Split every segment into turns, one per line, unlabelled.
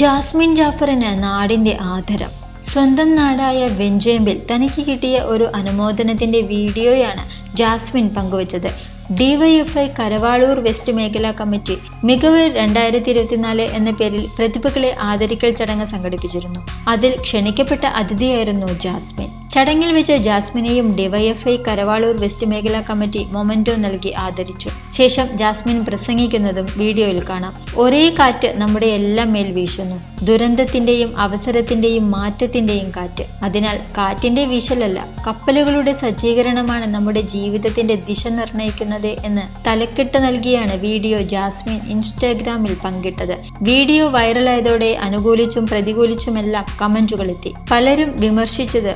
Jasmine ജാഫറിന് നാടിന്റെ ആദരം. സ്വന്തം നാടായ വെഞ്ചേമ്പിൽ തനിക്ക് കിട്ടിയ ഒരു അനുമോദനത്തിന്റെ വീഡിയോയാണ് ജാസ്മിൻ പങ്കുവച്ചത്. ഡിവൈഎഫ്ഐ കരവാളൂർ വെസ്റ്റ് മേഖലാ കമ്മിറ്റി മികവ് രണ്ടായിരത്തി ഇരുപത്തിനാല് എന്ന പേരിൽ പ്രതിഭകളെ ആദരിക്കൽ ചടങ്ങ് സംഘടിപ്പിച്ചിരുന്നു. അതിൽ ക്ഷണിക്കപ്പെട്ട അതിഥിയായിരുന്നു ജാസ്മിൻ. ചടങ്ങിൽ വെച്ച് ജാസ്മിനെയും ഡിവൈഎഫ്ഐ കരവാളൂർ വെസ്റ്റ് മേഖലാ കമ്മിറ്റി മൊമെന്റോ നൽകി ആദരിച്ചു. ശേഷം ജാസ്മിൻ പ്രസംഗിക്കുന്നതും വീഡിയോയിൽ കാണാം. ഒരേ കാറ്റ് നമ്മുടെ എല്ലാം മേൽ വീശുന്നു. ദുരന്തത്തിന്റെയും അവസരത്തിന്റെയും മാറ്റത്തിന്റെയും കാറ്റ്. അതിനാൽ കാറ്റിന്റെ വീശലല്ല കപ്പലുകളുടെ സജ്ജീകരണമാണ് നമ്മുടെ ജീവിതത്തിന്റെ ദിശ നിർണയിക്കുന്നത് എന്ന് തലക്കെട്ട് നൽകിയാണ് വീഡിയോ ജാസ്മിൻ ഇൻസ്റ്റാഗ്രാമിൽ പങ്കിട്ടത്. വീഡിയോ വൈറലായതോടെ അനുകൂലിച്ചും പ്രതികൂലിച്ചുമെല്ലാം കമന്റുകളെത്തി. പലരും വിമർശിച്ചത്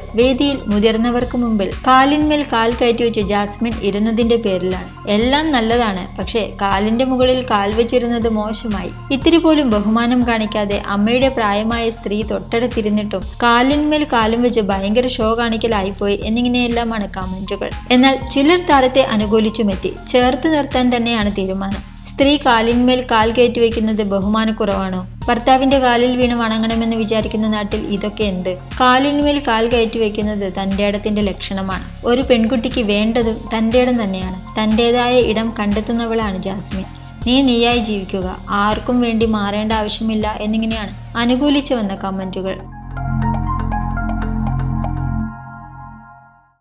വേദിയിൽ മുതിർന്നവർക്ക് മുമ്പിൽ കാലിന്മേൽ കാൽ കയറ്റി വെച്ച് ജാസ്മിൻ ഇരുന്നതിന്റെ പേരിലാണ്. എല്ലാം നല്ലതാണ് പക്ഷേ കാലിന്റെ മുകളിൽ കാൽ വെച്ചിരുന്നത് മോശമായി. ഇത്തിരി പോലും ബഹുമാനം കാണിക്കാതെ അമ്മയുടെ പ്രായമായ സ്ത്രീ തൊട്ടടുത്തിരുന്നിട്ടും കാലിന്മേൽ കാലും വെച്ച് ഭയങ്കര ഷോ കാണിക്കലായിപ്പോയി എന്നിങ്ങനെയെല്ലാമാണ് കമന്റുകൾ. എന്നാൽ ചിലർ താരത്തെ അനുകൂലിച്ചുമെത്തി. ചേർത്ത് നിർത്താൻ തന്നെയാണ് തീരുമാനം. സ്ത്രീ കാലിന്മേൽ കാൽ കയറ്റി വയ്ക്കുന്നത് ബഹുമാനക്കുറവാണോ? ഭർത്താവിന്റെ കാലിൽ വീണ് വണങ്ങണമെന്ന് വിചാരിക്കുന്ന നാട്ടിൽ ഇതൊക്കെ എന്ത്? കാലിന്മേൽ കാൽ കയറ്റി വയ്ക്കുന്നത് തന്റെ ഇടത്തിന്റെ ലക്ഷണമാണ്. ഒരു പെൺകുട്ടിക്ക് വേണ്ടത് തന്റെ ഇടം തന്നെയാണ്. തന്റെതായ ഇടം കണ്ടെത്തുന്നവളാണ് ജാസ്മിൻ. നീ നീയായി ജീവിക്കുക. ആർക്കും വേണ്ടി മാറേണ്ട ആവശ്യമില്ല എന്നിങ്ങനെയാണ് അനുകൂലിച്ചു വന്ന കമന്റുകൾ.